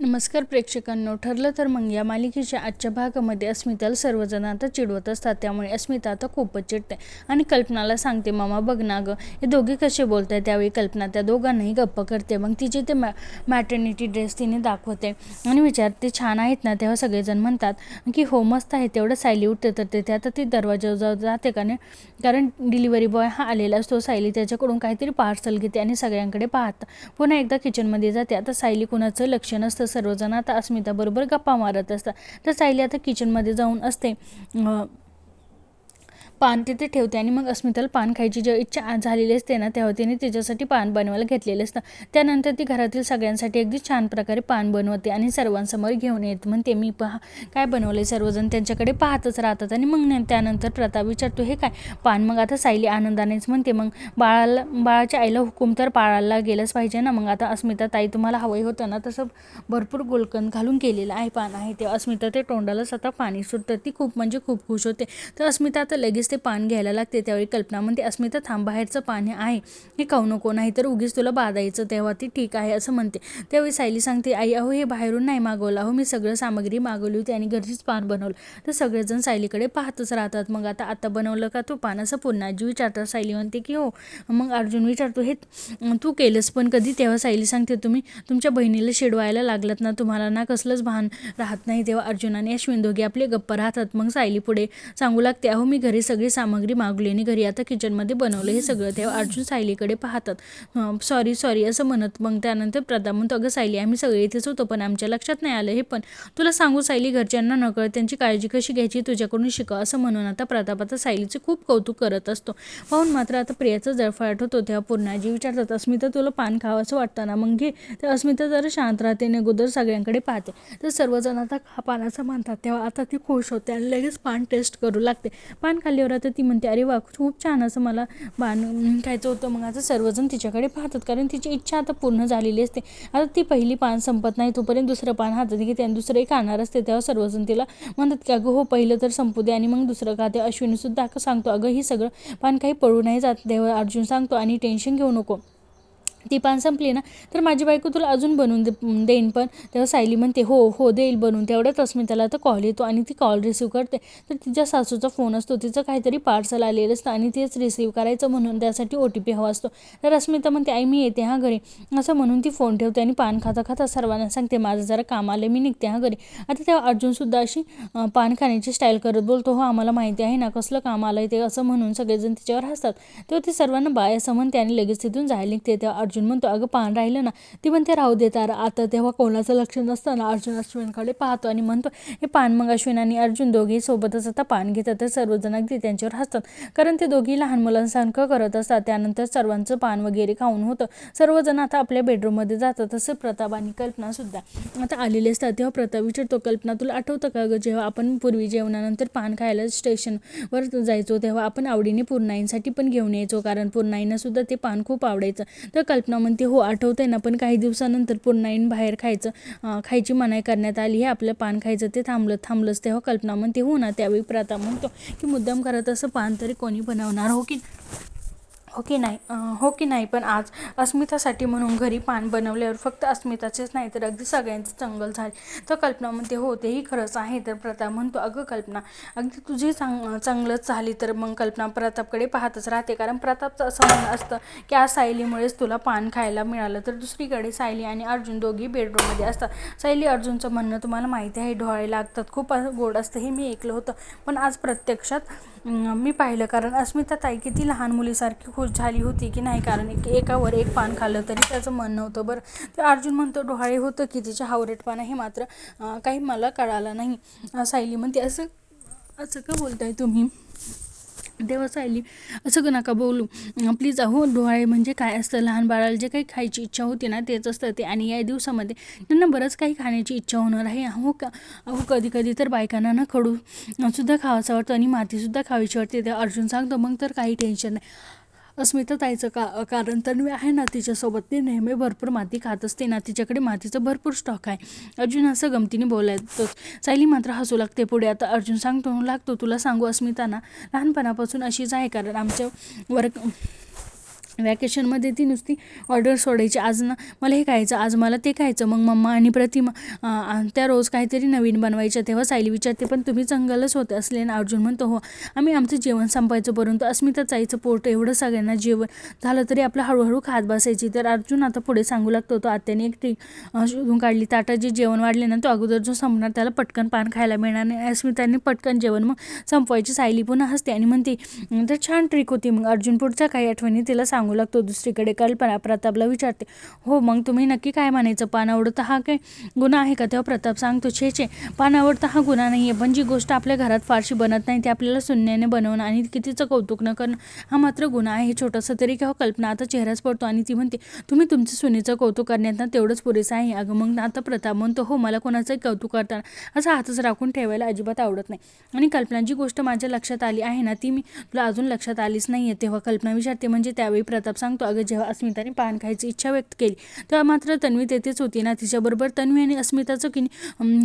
नमस्कार प्रेक्षकांनो ठरलं तर मग या मालिकेच्या आजच्या भागामध्ये अस्मिताला सर्वजण आता चिडवत असतात त्यामुळे अस्मिता आता खूपच चिडते. आणि कल्पनाला सांगते मामा बघ ना गं हे दोघे कसे बोलत आहे त्यावेळी कल्पना त्या दोघांनाही गप्प करते. मग तिचे ते मॅ मॅटर्निटी ड्रेस तिने दाखवते आणि विचारते छान आहेत ना? तेव्हा सगळेजण म्हणतात की हो मस्त आहे तेवढं सायली उठते तर ते आता ती दरवाजाजवळ जाते का नाही? कारण डिलिव्हरी बॉय हा आलेला असतो सायली त्याच्याकडून काहीतरी पार्सल घेते आणि सगळ्यांकडे पाहतं. पुन्हा एकदा किचनमध्ये जाते. आता सायली कुणाचं लक्ष नसतं सर्वजण. आता अस्मिताबरोबर गप्पा मारत असतात. तर सायली आता किचनमध्ये जाऊन असते. पान तिथे ठेवते आणि मग अस्मिताला पान खायची जेव्हा इच्छा झालेली असते ना तेव्हा तिने तिच्यासाठी पान बनवायला घेतलेलं असतं. त्यानंतर ती घरातील सगळ्यांसाठी अगदी छान प्रकारे पान बनवते आणि सर्वांसमोर घेऊन येत. म्हणते मी पहा काय बनवले सर्वजण? त्यांच्याकडे पाहतच राहतात. आणि मग न- त्यानंतर प्रताप विचारतो हे काय? पान मग आता सायली आनंदानेच म्हणते. मग बाळाला बाळाच्या आईला हुकूम तर पाळायला गेलंच पाहिजे ना. मग आता अस्मिता ताई तुम्हाला हवंय होतं ना तसं भरपूर गोलकंद घालून केलेलं आहे पान. आहे ते. अस्मिता ते तोंडालाच आता पाणी सुटतं. ती खूप म्हणजे खूप खुश होते. तर अस्मिता आता लगेच ते पान घ्यायला लागते. त्यावेळी कल्पना म्हणते अस्मिता थांब बाहेरचं पाणी आहे. हे खाऊ नको नाही तर उगीच तुला बाधायचं तेव्हा ती ठीक आहे असं म्हणते. त्यावेळी सायली सांगते आई अहो हे बाहेरून नाही मागवलं. अहो मी सगळं सामग्री मागवली होती आणि घरचीच पान बनवलं. तर सगळेजण सायलीकडे पाहतच राहतात. मग आता आता बनवलं का तू पान? असं पुन्हा आजी विचारतात. सायली म्हणते की हो. मग अर्जुन विचारतो हे तू केलंस पण कधी? तेव्हा सायली सांगते तुम्ही तुमच्या बहिणीला शिडवायला लागलात ना तुम्हाला ना कसलंच भान राहत नाही. तेव्हा अर्जुन आणि अश्विन दोघे आपले गप्पा राहतात. मग सायली पुढे सांगू लागते अहो मी घरी सगळी सामग्री मागुलीने आणि घरी आता किचनमध्ये बनवलं. हे सगळं तेव्हा अर्जुन सायलीकडे पाहतात. सॉरी सॉरी असं म्हणत मग त्यानंतर प्रताप म्हणतो अगं सायली आम्ही सगळे इथेच होतो पण आमच्या लक्षात नाही आलं हे पण. तुला सांगू सायली घरच्यांना नकळत त्यांची काळजी कशी घ्यायची तुझ्याकडून शिका असं म्हणून आता प्रताप आता सायलीचे खूप कौतुक करत असतो. पाहून मात्र आता प्रियाचं जळफळाट होतो तेव्हा पूर्णाजी विचारतात अस्मिता तुला पान खावं असं वाटतं ना? मग घे तर अस्मिता जरा शांत राहते आणि अगोदर सगळ्यांकडे पाहते. तर सर्वजण आता खा पानाचं म्हणतात तेव्हा आता ती खुश होते आणि लगेच पान टेस्ट करू लागते. पान खाल्ल्यावर आता ती म्हणते अरे वा खूप छान असं मला बाण खायचं होतं. मग आता सर्वजण तिच्याकडे पाहतात कारण तिची इच्छा आता पूर्ण झालेली असते. आता ती पहिली पान संपत नाही तोपर्यंत दुसरं पान हातात घेते आणि एक आनार असते. तेव्हा सर्वजण तिला म्हणतात की अगं हो पहिलं तर संपू दे. आणि मग दुसरं खाते अश्विनीसुद्धा सांगतो अगं ही सगळं पान काही पळू नाही जात. तेव्हा अर्जुन सांगतो आणि टेन्शन घेऊ नको. ती पान संपली ना तर माझी बायको तुला अजून बनवून दे देईन पण. तेव्हा सायली म्हणते हो हो देईल बनवून तेवढ्यात अस्मिताला तर कॉल येतो आणि ती कॉल रिसीव करते. तर तिच्या सासूचा फोन असतो तिचं काहीतरी पार्सल आलेलं असतं आणि तेच रिसीव्ह करायचं म्हणून त्यासाठी ओ टी पी हवा असतो. तर अस्मिता म्हणते आई मी येते हां घरी. असं म्हणून ती फोन ठेवते आणि पान खाता खाता सर्वांना सांगते माझं जरा काम आलं मी निघते हां घरी. आता तेव्हा अर्जुनसुद्धा अशी पान खाण्याची स्टाईल करत बोलतो हो आम्हाला माहिती आहे ना कसलं काम आलं ते असं म्हणून सगळेजण तिच्यावर हसतात. तेव्हा ती सर्वांना बाय असं म्हणते आणि लगेच तिथून जायला निघते. तेव्हा अर्जुन म्हणतो अगं पान राहिलं ना ती म्हणते राहू दे आता तेव्हा कोणाचं लक्ष नसताना अर्जुन अश्विनकडे पाहतो आणि म्हणतो हे पान मग अश्विन आणि अर्जुन दोघेही सोबतच आता पान घेतात तर सर्वजण अगदी त्यांच्यावर हसतात. कारण ते दोघी लहान मुलांसारखं करत असतात. त्यानंतर सर्वांचं पान वगैरे खाऊन होतं. सर्वजण आता आपल्या बेडरूममध्ये जातात तसं प्रताप आणि कल्पनासुद्धा आता आलेले असतात. तेव्हा प्रताप विचारतो कल्पना तुला आठवतं का गं जेव्हा आपण पूर्वी जेवणानंतर पान खायला स्टेशनवर जायचो तेव्हा आपण आवडीने पूर्णाईंसाठी पण घेऊन यायचो. कारण पूर्णाईंना सुद्धा ते पान खूप आवडायचं. तर कल्पना कल्पना म्हणते हो आठवतंय ना पण काही दिवसानंतर पूर्णाईन बाहेर खायचं खायची मनाई करण्यात आली हे आपलं पान खायचं ते थांबलं थांबलंच तेव्हा कल्पना म्हणते हो ना त्यावेळी प्रथा म्हणतो की मुद्दाम करत असं पान तरी कोणी बनवणार हो की हो की नाही? हो की नाही पण आज अस्मितासाठी म्हणून घरी पान बनवल्यावर फक्त अस्मिताचेच नाही तर अगदी सगळ्यांचं चंगल झाले. तर कल्पना म्हणते हो तेही खरंच आहे. तर प्रताप म्हणतो अगं कल्पना अगदी तुझी चांग चांगलंच झाली तर मग कल्पना प्रतापकडे पाहतच राहते. कारण प्रतापचं असं म्हणणं असतं की आज सायलीमुळेच तुला पान खायला मिळालं. तर दुसरीकडे सायली आणि अर्जुन दोघी बेडरूममध्ये असतात. सायली अर्जुनचं म्हणणं तुम्हाला माहिती आहे डोळे लागतात खूप गोड असतं हे मी ऐकलं होतं. पण आज प्रत्यक्षात मी पाहिलं. कारण अस्मिता ताई किती लहान मुलीसारखी खुश झाली होती की नाही? कारण एक एकावर एक पान खाल्लं तरी त्याचं मन नव्हतं बरं. ते अर्जुन म्हणतो डोहाळे होतं की तिच्या हावरेटपणा हे मात्र काही मला कळालं नाही. सायली म्हणते असं असं का बोलताय तुम्ही? तेव्हा सायली असं का नका बोलू. प्लीज अहो डोहाळे म्हणजे काय असतं? लहान बाळाला जे काही खायची इच्छा होती ना तेच असतं ते. आणि या दिवसामध्ये त्यांना बरंच काही खाण्याची इच्छा होणार आहे. अहो का अहो कधी कधी तर बायकांना ना खडू सुद्धा खावाचं वाटतं आणि मातीसुद्धा खावीची वाटते. ते अर्जुन सांगतो मग तर काही टेन्शन नाही. अस्मिता ताईचं का कारण तन्वी आहे ना तिच्यासोबत. ती नेहमी भरपूर माती खात असते ना तिच्याकडे मातीचा भरपूर स्टॉक आहे. अर्जुन असं गमतीने बोलायचं सायली मात्र हसू लागते पुढे. आता अर्जुन सांगतो लागतो तुला सांगू अस्मिताना. लहानपणापासून अशीच आहे कारण आमच्या वर्ग वॅकेशनमध्ये ती नुसती ऑर्डर सोडायची. आज ना मला हे खायचं आज मला ते खायचं मग मम्मा आणि प्रतिमा त्या रोज काहीतरी नवीन बनवायच्या तेव्हा सायली विचारते पण तुम्ही जंगलच होत असले ना? अर्जुन म्हणतो हो आम्ही आमचं जेवण संपायचं परंतु अस्मिता चाईचं पोट एवढं सगळ्यांना जेवण झालं तरी आपलं हळूहळू खात बसायची. तर अर्जुन आता पुढे सांगू लागतो तो आत्याने एक ट्रिक शोधून काढली. ताटात जे जेवण वाढले ना तो अगोदर जो संपणार त्याला पटकन पान खायला मिळणार नाही. अस्मिताने पटकन जेवण मग संपवायची. सायली पुन्हा हसते आणि म्हणते तर छान ट्रिक होती. मग अर्जुन पुढच्या काही आठवणी तिला सांगू लागतो दुसरीकडे कल्पना प्रतापला विचारते हो मग तुम्ही नक्की काय म्हणायचं पान आवडतं हा काय गुन्हा आहे का? तेव्हा प्रताप सांगतो छे छे पान आवडतं हा गुन्हा नाही आहे पण जी गोष्ट आपल्या घरात फारशी बनत नाही ती आपल्याला शून्याने बनवणं आणि कितीचं कौतुक न करणं हा मात्र गुन्हा आहे छोटंसं तरी केव्हा कल्पना. आता चेहराच पडतो आणि ती म्हणते तुम्ही तुमचं सुनेचं कौतुक करण्यात ना तेवढंच पुरेसं आहे. अगं मग आता प्रताप म्हणतो हो मला कोणाचंही कौतुक करताना असं हातच राखून ठेवायला अजिबात आवडत नाही. आणि कल्पना जी गोष्ट माझ्या लक्षात आली आहे ना ती मी तुला अजून लक्षात आलीच नाही आहे तेव्हा कल्पना विचारते म्हणजे त्यावेळी प्रताप सांगतो अगं जेव्हा अस्मिताने पान खायची इच्छा व्यक्त केली तेव्हा मात्र तन्वी तेथेच होती ना तिच्याबरोबर तन्वी आणि अस्मिताचं कि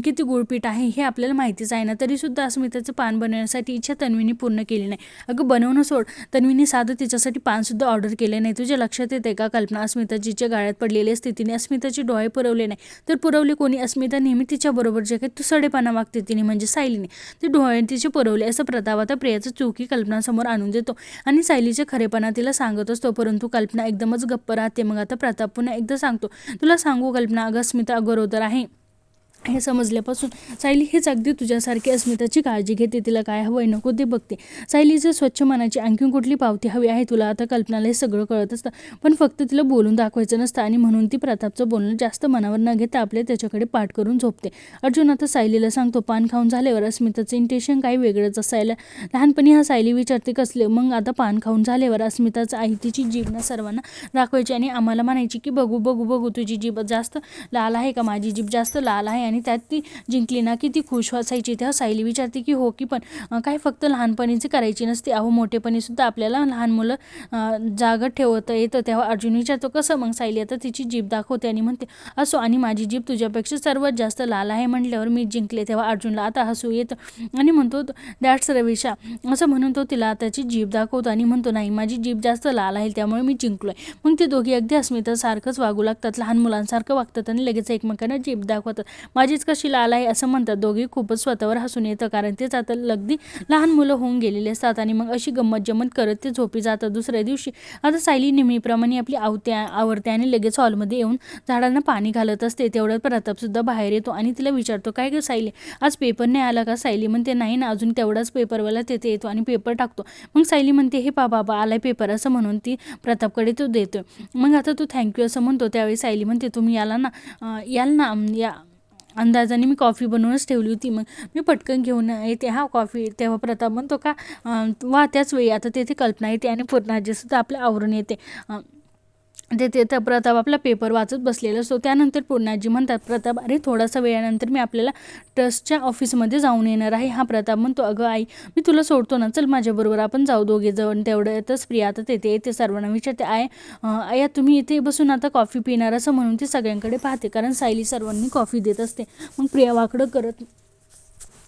किती गुळपीठ आहे हे आपल्याला माहितीच आहे ना तरीसुद्धा अस्मिताचं पान बनवण्यासाठी इच्छा तन्वीने पूर्ण केली नाही. अगं बनवणं सोड तन्वीने साधं तिच्यासाठी पानसुद्धा ऑर्डर केले नाही तुझ्या लक्षात येते का कल्पना? अस्मिताजीच्या गाळ्यात पडलेल्या स्थितीने अस्मिताचे डोळे पुरवले नाही. तर पुरवले कोणी? अस्मिता नेहमी तिच्याबरोबर जे काही तू सडेपणा वागते तिने म्हणजे सायलीने. ते डोळे तिचे पुरवले असं प्रताप आता प्रियाचं चुकी कल्पनासमोर आणून देतो आणि सायलीचे खरेपणा तिला सांगत असतो परंतु कल्पना एकदमच गप्प राहते. मग आता प्रताप पुन्हा एकदा सांगतो. तुला सांगू कल्पना अगं स्मिता अगोदर आहे. हे समजल्यापासून सायली हेच अगदी तुझ्यासारखी अस्मिताची काळजी घेते तिला काय हवंय नको ते बघते. सायलीचं स्वच्छ मनाची आणखीन कुठली पावती हवी आहे तुला आता कल्पनाला हे सगळं कळत असतं. पण फक्त तिला बोलून दाखवायचं नसतं आणि म्हणून ती प्रतापचं बोलणं जास्त मनावर न घेता आपल्या त्याच्याकडे पाठ करून झोपते. अर्जुन आता सायलीला सांगतो पान खाऊन झाल्यावर अस्मिताचं इंटेशन काही वेगळंच असायला. लहानपणी हा सायली विचारते कसले मग आता पान खाऊन झाल्यावर अस्मिताचं आई तिची जीभ ना सर्वांना दाखवायची आणि आम्हाला म्हणायची की बघू बघू बघू तुझी जीभ जास्त लाल आहे का? माझी जीभ जास्त लाल आहे आणि त्यात ती जिंकली ना की ती खुश असायची. तेव्हा सायली विचारते की हो की पण काय फक्त लहानपणीची करायची नसते? अहो मोठेपणी सुद्धा आपल्याला लहान मुलं जागत ठेवता येतं. तेव्हा अर्जुन विचारतो कसं मग सायली आता तिची जीभ दाखवते? आणि म्हणते असो आणि माझी जीभ तुझ्यापेक्षा सर्वात जास्त लाल आहे म्हटल्यावर मी जिंकले. तेव्हा अर्जुनला आता हसू येतं आणि म्हणतो दॅट्स रविशा. असं म्हणून तो तिला त्याची जीभ दाखवतो आणि म्हणतो नाही माझी जीभ जास्त लाल आहे त्यामुळे मी जिंकलोय. मग ते दोघी अगदी अस्मितासारखंच वागू लागतात. लहान मुलांसारखं वागतात आणि लगेच एकमेकांना जीभ दाखवतात. माझीच कशी लाल आहे असं म्हणतात. दोघी खूपच स्वतःवर हसून येतं कारण तेच आता अगदी लहान मुलं होऊन गेलेले असतात आणि मग अशी गंमत जमत करत ते झोपी जातात. दुसऱ्या दिवशी आता सायली नेहमीप्रमाणे आपली आवत्या आवडते आणि लगेच हॉलमध्ये येऊन झाडांना पाणी घालत असते. तेवढ्यात प्रतापसुद्धा बाहेर येतो आणि तिला विचारतो काय गं सायली आज पेपर नाही आला का? सायली म्हणते नाही ना अजून तेवढाच पेपरवाला तेथे येतो आणि पेपर टाकतो. मग सायली म्हणते हे पा बाबा आलाय पेपर असं म्हणून ती प्रतापकडे तो देतो मग आता तू थँक्यू असं म्हणतो. त्यावेळी सायली म्हणते तुम्ही याला ना याल ना या अंदाजाने मी कॉफी बनवूनच ठेवली होती. मग मी पटकन घेऊन येते. हा कॉफी तेव्हा प्रताप म्हणतो का वा त्याच वेळी आता तेथे कल्पना येते आणि पूर्णाजीसुद्धा आपल्या आवरून येते. ते ते तर प्रताप आपला पेपर वाचत बसलेला असतो. त्यानंतर पूर्णाजी म्हणतात प्रताप अरे थोडासा वेळानंतर मी आपल्याला ट्रस्टच्या ऑफिसमध्ये जाऊन येणार आहे. हा प्रताप म्हणतो अगं आई मी तुला सोडतो ना. चल माझ्याबरोबर आपण जाऊ दोघे जाऊन तेवढ्यातच प्रिया आता तेथे येते. सर्वांना विचारते आय आया तुम्ही इथे बसून आता कॉफी पिणार? असं म्हणून ती सगळ्यांकडे पाहते. कारण सायली सर्वांनी कॉफी देत असते. मग प्रिया वाकडं करत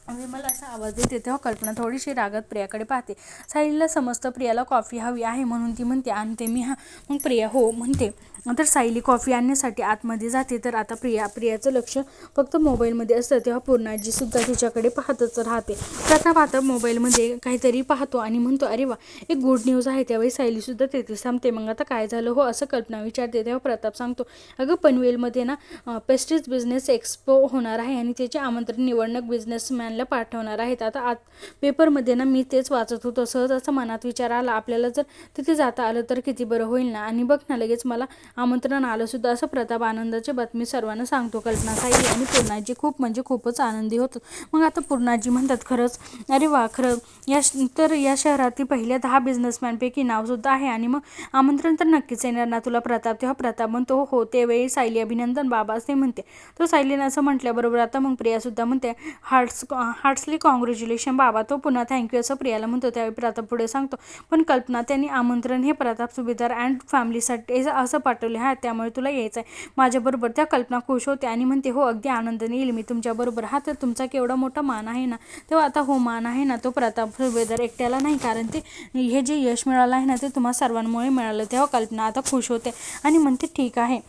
विमल मला असा आवाज देते तेव्हा हो, कल्पना थोडीशी रागात प्रियाकडे पाहते. साहिलला समजतं प्रियाला कॉफी हवी आहे म्हणून ती म्हणते आणते मी हा. मग प्रिया हो म्हणते. तर सायली कॉफी आणण्यासाठी आतमध्ये जाते. तर आता प्रिया प्रियाचं लक्ष फक्त मोबाईलमध्ये असतं. तेव्हा पूर्णाजीसुद्धा तिच्याकडे पाहतच राहते. प्रताप आता मोबाईलमध्ये काहीतरी पाहतो आणि म्हणतो अरे वा एक गुड न्यूज आहे. त्यावेळी सायलीसुद्धा तेथे थांबते. मग आता काय झालं? हो असं कल्पना विचारते. तेव्हा प्रताप सांगतो अगं पनवेलमध्ये ना पेस्ट्रीज बिझनेस एक्सपो होणार आहे आणि त्याचे आमंत्रण निवडणूक बिझनेसमॅनला पाठवणार आहेत. आता आत पेपरमध्ये ना मी तेच वाचत होतो. सहज असं मनात विचार आला. आपल्याला जर तिथे जाता आलं तर किती बरं होईल ना? आणि बघ ना लगेच मला आमंत्रण आलं सुद्धा असं प्रताप आनंदाची बातमी सर्वांना सांगतो. कल्पना सायली आणि पूर्णाजी खूप म्हणजे खूपच आनंदी होतो. मग आता पूर्णाजी म्हणतात खरंच अरे वा खरं या तर या शहरातील पहिल्या दहा बिझनेसमॅनपैकी नावसुद्धा आहे आणि मग आमंत्रण तर नक्कीच येणार ना तुला प्रताप? तेव्हा प्रताप म्हणतो हो त्यावेळी सायली अभिनंदन बाबा असे म्हणते. तो सायलीनं असं म्हटल्याबरोबर आता मग प्रियासुद्धा म्हणते हार्ट्स हार्ट्सली कॉंग्रॅच्युलेशन बाबा तो पुन्हा थँक्यू असं प्रियाला म्हणतो. त्यावेळी प्रताप पुढे सांगतो. पण कल्पना त्यांनी आमंत्रण हे प्रताप सुभेदार अँड फॅमिलीसाठी असं पाठ पाठवले. हा त्यामुळे तुला यायचं आहे माझ्याबरोबर त्या कल्पना खुश होते आणि म्हणते हो अगदी आनंदाने येईल मी तुमच्याबरोबर. हा तर तुमचा केवढा मोठा मान आहे ना तेव्हा आता हो मान आहे ना तो प्रताप सुभेदार एकट्याला नाही कारण ते हे जे यश मिळालं आहे ना ते तुम्हा सर्वांमुळे मिळालं तेव्हा कल्पना आता खुश होते. आणि म्हणते ठीक आहे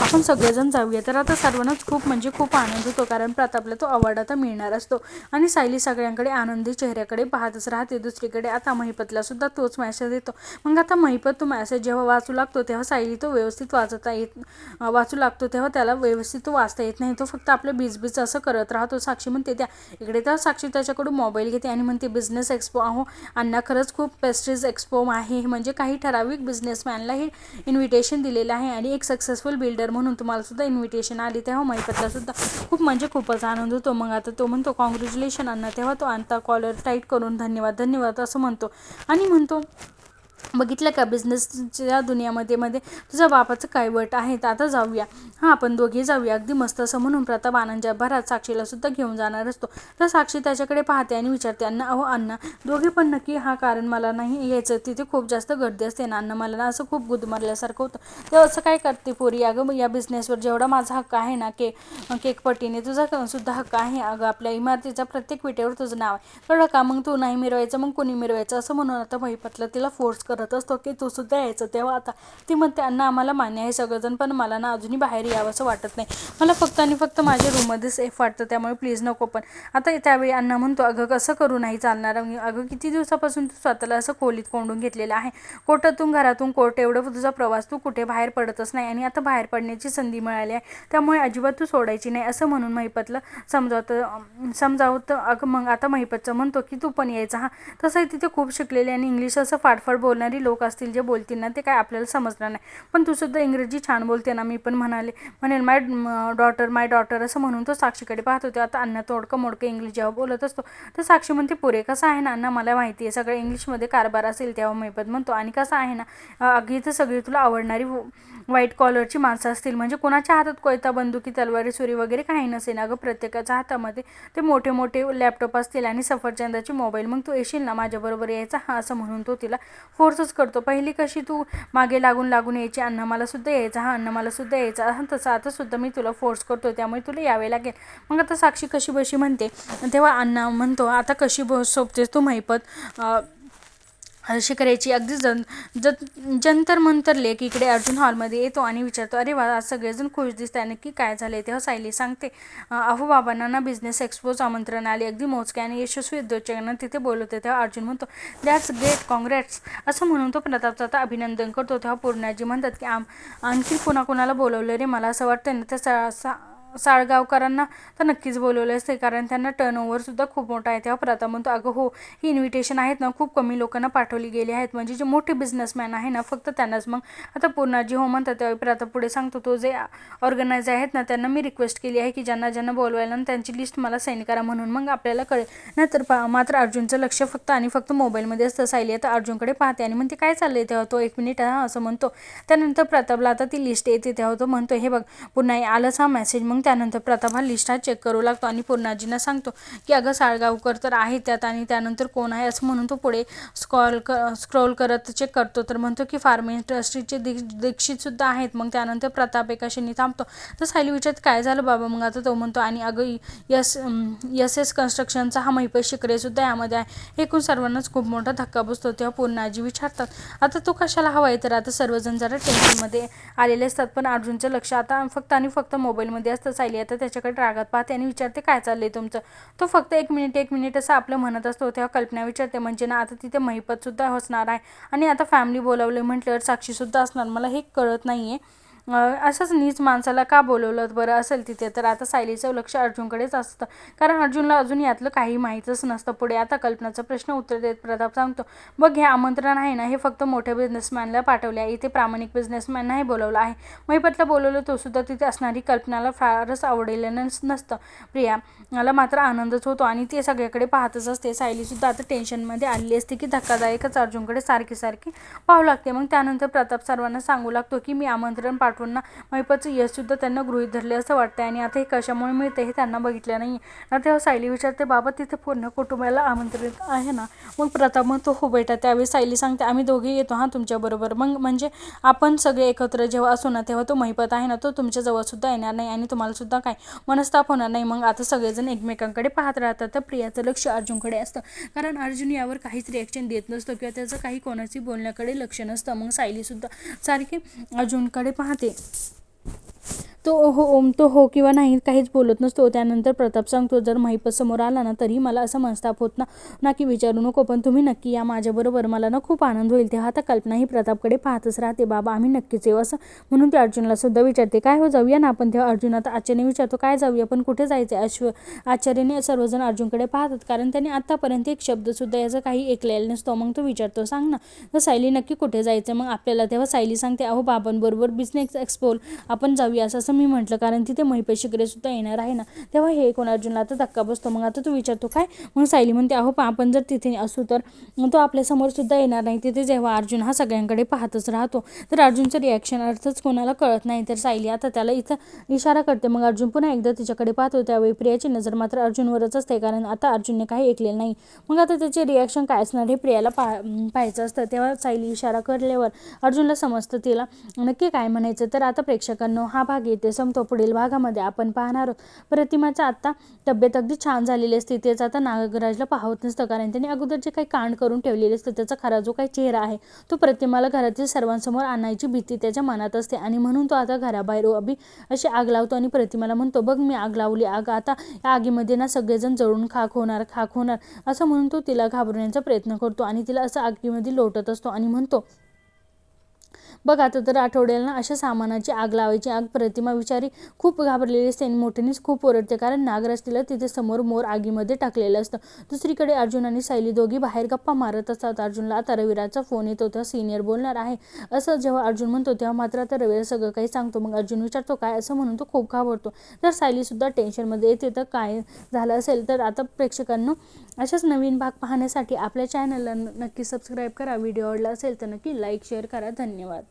आपण सगळेजण जाऊया. तर आता सर्वांनाच खूप म्हणजे खूप आनंद होतो कारण प्रतापला तो अवॉर्ड आता मिळणार असतो. आणि सायली सगळ्यांकडे आनंदी चेहऱ्याकडे पाहतच राहते दुसरीकडे आता महिपतला सुद्धा तोच मॅसेज येतो. मग आता महिपत तो मॅसेज जेव्हा वाचू लागतो तेव्हा सायली तो व्यवस्थित व्यवस्थित वाचता येत वाचू लागतो तेव्हा त्याला व्यवस्थित तो वाचता येत नाही. तो फक्त आपलं बीजबीज असं करत राहतो. साक्षी म्हणते त्या इकडे तर साक्षी त्याच्याकडून मोबाईल घेते आणि म्हणते बिझनेस एक्सपो अहो अण्णा खरंच खूप पेस्ट्रीज एक्सपो आहे. म्हणजे काही ठराविक बिझनेसमॅनला हे इन्व्हिटेशन दिलेलं आहे आणि एक सक्सेसफुल बिल्डर म्हणून तुम्हाला सुद्धा इन्व्हिटेशन आली. तेव्हा महिपतला सुद्धा खूप म्हणजे खूपच आनंद होतो. मग आता तो म्हणतो कॉंग्रॅच्युलेशन अण्णा. तेव्हा तो आणता कॉलर टाईट करून धन्यवाद धन्यवाद असं म्हणतो. आणि म्हणतो बघितलं का बिझनेसच्या दुनियामध्ये मध्ये तुझ्या बापाचं काय वट आहे तर आता जाऊया. हां आपण दोघे जाऊया. अगदी मस्त. असं म्हणून प्रताप आनंदच्या भरात साक्षीला सुद्धा घेऊन जाणार असतो. तर साक्षी त्याच्याकडे पाहते आणि विचारते अण्णा अहो अण्णा दोघे पण नक्की हा कारण मला नाही यायचं. तिथे खूप जास्त गर्दी असते ना. अण्णा मला ना असं खूप गुदमरल्यासारखं होतं. ते असं काय करते पोरी? अगं या बिझनेसवर जेवढा माझा हक्क आहे ना के केक पट्टीने तुझा सुद्धा हक्क आहे. अगं आपल्या इमारतीच्या प्रत्येक विटेवर तुझं नाव आहे. कळलं का? मग तू नाही मिरवायचं मग कोणी मिरवायचं? असं म्हणून आता महिपतलं तिला फोर्स करत असतो की तू सुद्धा यायचं. तेव्हा आता ती म्हणते अण्णा आम्हाला मान्य आहे सगळंजण पण मला ना अजूनही बाहेर यावं असं वाटत नाही. मला फक्त आणि फक्त माझ्या रूममध्ये सेफ वाटतं त्यामुळे प्लीज नको पण आता त्यावेळी अण्णा म्हणतो अगं कसं करू? नाही चालणार. अगं किती दिवसापासून तू स्वतःला असं खोलीत कोंडून घेतलेलं आहे? कोर्टातून घरातून कोर्ट एवढं तुझा प्रवास तू कुठे बाहेर पडतच नाही आणि आता बाहेर पडण्याची संधी मिळाली आहे. त्यामुळे अजिबात तू सोडायची नाही असं म्हणून महिपतलं समजावतं समजावतं अगं मग आता महिपतचं म्हणतो की तू पण यायचं हां. तसंही तिथे खूप शिकलेले आणि इंग्लिश असं फाडफाड बोलणारी लोक असतील जे बोलतील ना ते काय आपल्याला समजणार नाही. पण तू सुद्धा इंग्रजी छान बोलते ना मी पण म्हणाले. म्हणेल माय डॉटर माय डॉटर असं म्हणून तो साक्षीकडे पाहत होते. आता अण्णा तोडकं मोडकं इंग्लिश जेव्हा बोलत असतो तर साक्षी म्हणते पुरे कसं आहे ना अण्णा मला माहिती आहे सगळं इंग्लिशमध्ये कारभार असेल तेव्हा मैपत म्हणतो. आणि कसं आहे ना अगदी तर सगळी तुला आवडणारी व्हाईट कॉलरची माणसं असतील. म्हणजे कोणाच्या हातात कोयता बंदुकी तलवारी सुरी वगैरे काही नसेल. अगं प्रत्येकाच्या हातामध्ये ते मोठे मोठे लॅपटॉप असतील आणि सफरचंदाची मोबाईल मग तू येशील ना माझ्याबरोबर यायचा? हा असं म्हणून तो तिला फोर्सच करतो. पहिली कशी तू मागे लागून लागून यायची अन्न मला सुद्धा यायचा हा अन्न मला सुद्धा यायचा हा तसं आता सुद्धा मी तुला फोर्स करतो त्यामुळे तुला यावे लागेल. मग आता साक्षी कशी बशी म्हणते तेव्हा अण्णा म्हणतो आता कशी ब सोपतेस तू महिपत अशी करायची. अगदी जन जत जंतर मंतर लेक इकडे अर्जुन हॉलमध्ये येतो आणि विचारतो अरे वा आज सगळेजण खुश दिसत आहे नक्की काय झाले तेव्हा सायली सांगते अहो बाबांना ना बिझनेस एक्सपोज आमंत्रण आले. अगदी मोजके आणि यशस्वी उद्योजकांना तिथे बोलवते. तेव्हा अर्जुन म्हणतो दॅट्स ग्रेट काँग्रेट्स असं म्हणून तो प्रतापचा आता अभिनंदन करतो. तेव्हा पूर्णाजी म्हणतात की आम आणखी कोणाकोणाला बोलवलं रे? मला असं वाटतं ना त्या सा साळगावकरांना तर नक्कीच बोलवले असते कारण त्यांना टर्नओव्हरसुद्धा खूप मोठा आहे तेव्हा प्रताप म्हणतो अगं हो ही इन्व्हिटेशन आहेत ना खूप कमी लोकांना पाठवली गेली आहेत म्हणजे जे मोठे बिझनेसमॅन आहे ना फक्त त्यांनाच मग आता पूर्णाजी हो म्हणतात तेव्हा प्रताप पुढे सांगतो तो जे ऑर्गनायझर आहेत ना त्यांना मी रिक्वेस्ट केली आहे की ज्यांना ज्यांना बोलवायला ना त्यांची लिस्ट मला सेंड करा म्हणून मग आपल्याला कळेल. नाहीतर पा मात्र अर्जुनचं लक्ष फक्त आणि फक्त मोबाईलमध्ये असतं सायली आता अर्जुनकडे पाहते आणि म्हणते काय चाललंय तेव्हा? तो एक मिनिट हा असं म्हणतो. त्यानंतर प्रतापला आता ती लिस्ट येते तेव्हा तो म्हणतो हे बघ पुन्हा आलंच हा मेसेज मग त्यानंतर प्रताप हा लिस्ट हा चेक करू लागतो आणि पूर्णाजींना सांगतो की अगं साळगावकर तर आहे त्यात आणि त्यानंतर कोण आहे? असं म्हणून तो पुढे स्क्रॉल क स्क्रोल करत चेक करतो. तर म्हणतो की फार्म इंडस्ट्रीचे दीक्ष दीक्षितसुद्धा आहेत. मग त्यानंतर प्रताप एका थांबतो. तर सायली विचारत काय झालं बाबा? मग आता तो म्हणतो आणि अगं यस यस एस कन्स्ट्रक्शनचा हा मैपत शिकरेसुद्धा यामध्ये आहे. एकूण सर्वांनाच खूप मोठा धक्का बसतो तेव्हा पूर्णाजी विचारतात आता तो कशाला हवा आहे? तर आता सर्वजण जरा टेन्शनमध्ये आलेले असतात. पण अर्जुनचं लक्ष आता फक्त आणि फक्त मोबाईलमध्ये असतात सायली आता त्याच्याकडे रागात पाहते आणि विचारते काय चाललंय तुमचं? तो फक्त एक मिनिट एक मिनिट असं आपलं म्हणत असतो तेव्हा कल्पना विचारते म्हणजे ना आता तिथे महिपतसुद्धा असणार आहे आणि आता फॅमिली बोलावले म्हटल्यावर साक्षीसुद्धा असणार मला हे कळत नाही आहे असंच नीच माणसाला का बोलवलं बरं असेल तिथे? तर आता सायलीचं लक्ष अर्जुनकडेच असतं. कारण अर्जुनला अजून यातलं काही माहीतच नसतं पुढे. आता कल्पनाचा प्रश्न उत्तर देत प्रताप सांगतो बघ हे आमंत्रण आहे ना हे फक्त मोठ्या बिझनेसमॅनला पाठवले आहे इथे प्रामाणिक बिझनेसमॅन नाही बोलवलं आहे. महिपतला बोलवलं तो सुद्धा तिथे असणारी कल्पनाला फारच आवडलेलं नस नसतं. प्रिया मला मात्र आनंदच होतो आणि ते सगळ्याकडे पाहतच असते. सायलीसुद्धा आता टेन्शनमध्ये आलेली असते की धक्कादायकच अर्जुनकडे सारखी सारखी पाहू लागते. मग त्यानंतर प्रताप सर्वांना सांगू लागतो की मी आमंत्रण पाठ आठवण महिपाचं यशसुद्धा त्यांना गृहीत धरले असं वाटतं आणि आता हे कशामुळे मिळते हे त्यांना बघितलं नाही ना तेव्हा सायली विचारते बाबा तिथे पूर्ण कुटुंबाला आमंत्रित आहे ना. मग प्रताप म्हणतो हो बेटा त्यावेळी सायली सांगते आम्ही दोघे येतो हां तुमच्याबरोबर मग म्हणजे आपण सगळे एकत्र जेव्हा असू ना तेव्हा तो महिपत आहे ना तो तुमच्याजवळसुद्धा येणार नाही आणि तुम्हालासुद्धा काय मनस्ताप होणार नाही. मग आता सगळेजण एकमेकांकडे पाहत राहतात. तर प्रियाचं लक्ष अर्जुनकडे असतं. कारण अर्जुन यावर काहीच रिॲक्शन देत नसतो किंवा त्याचं काही कोणाची बोलण्याकडे लक्ष नसतं. मग सायलीसुद्धा सारखी अर्जुनकडे पाहते ti. तो हो ओम तो हो किंवा नाही काहीच बोलत नसतो. त्यानंतर प्रताप सांगतो जर महिपत समोर आला ना तरी मला असं मनस्ताप होत ना ना की विचारू नको पण तुम्ही नक्की या माझ्याबरोबर. मला ना खूप आनंद होईल. तेव्हा आता कल्पनाही प्रतापकडे पाहतच राहते. बाबा आम्ही नक्कीच येऊ असं म्हणून ते अर्जुनला सुद्धा विचारते. काय हो जाऊया ना आपण? तेव्हा अर्जुन आता आचार्याने विचारतो काय जाऊया? पण कुठे जायचं अश्व आचार्याने सर्वजण अर्जुनकडे पाहतात. कारण त्यांनी आत्तापर्यंत एक शब्दसुद्धा याचा काही ऐकलेला नसतो. मग तो विचारतो सांग ना तर सायली नक्की कुठे जायचं मग आपल्याला तेव्हा सायली सांगते अहो बाबांबरोबर बिझनेस एक्सपोल आपण जाऊया असं असं मी म्हटलं कारण तिथे महिपत शिकरे सुद्धा येणार आहे ना तेव्हा हे कोण अर्जुनला आता धक्का बसतो. मग आता तू विचारतो काय? मग सायली म्हणते अहो आपण जर तिथे असू तर तो आपल्यासमोर सुद्धा येणार नाही. तिथे जेव्हा अर्जुन हा सगळ्यांकडे पाहतच राहतो तर अर्जुनचं रिॲक्शन अर्थच कोणाला कळत नाही. तर सायली आता त्याला इथं इशारा करते. मग अर्जुन पुन्हा एकदा तिच्याकडे पाहतो. त्यावेळी प्रियाची नजर मात्र अर्जुनवरच असते कारण आता अर्जुनने काही ऐकलेलं नाही. मग आता त्याचे रिॲक्शन काय असणार हे प्रियाला पा पाहायचं असतं. तेव्हा सायली इशारा करल्यावर अर्जुनला समजतं तिला नक्की काय म्हणायचं? तर आता प्रेक्षकांनो हा भाग येते संपतो. पुढील भागामध्ये आपण पाहणार आहोत. प्रतिमाचा आत्ता तब्येत अगदी छान झालेली असते. तेच आता नागराजला पाहत नसतं. कारण त्याने अगोदर जे काही कांड करून ठेवलेले असतं त्याचा खरा जो काही चेहरा आहे तो प्रतिमाला घरातील सर्वांसमोर आणायची भीती त्याच्या मनात असते. आणि म्हणून तो आता घराबाहेर अभि अशी आग लावतो आणि प्रतिमाला म्हणतो बघ मी आग लावली. आग आता या आगीमध्ये ना सगळेजण जळून खाक होणार खाक होणार. असं म्हणून तो तिला घाबरण्याचा प्रयत्न करतो आणि तिला असं आगीमध्ये लोटत असतो आणि म्हणतो बघ आता तर आठवड्याला ना अशा सामानाची आग लावायची. आग प्रतिमा विचारी खूप घाबरलेली असते आणि मोठ्यानेच खूप ओरडते. कारण नागराज तिला तिथे समोर मोर आगीमध्ये टाकलेलं असतं. दुसरीकडे अर्जुन आणि सायली दोघी बाहेर गप्पा मारत असतात. अर्जुनला आता रवीराचा फोन येतो तेव्हा सिनियर बोलणार आहे. असं जेव्हा अर्जुन म्हणतो तेव्हा मात्र आता रविराज सगळं काही सांगतो. मग अर्जुन विचारतो काय? असं म्हणून तो खूप घाबरतो. तर सायलीसुद्धा टेन्शनमध्ये येते तर काय झालं असेल? तर आता प्रेक्षकांना अशाच नवीन भाग पाहण्यासाठी आपल्या चॅनलला नक्की सबस्क्राईब करा. व्हिडिओ आवडला असेल तर नक्की लाईक शेअर करा. धन्यवाद.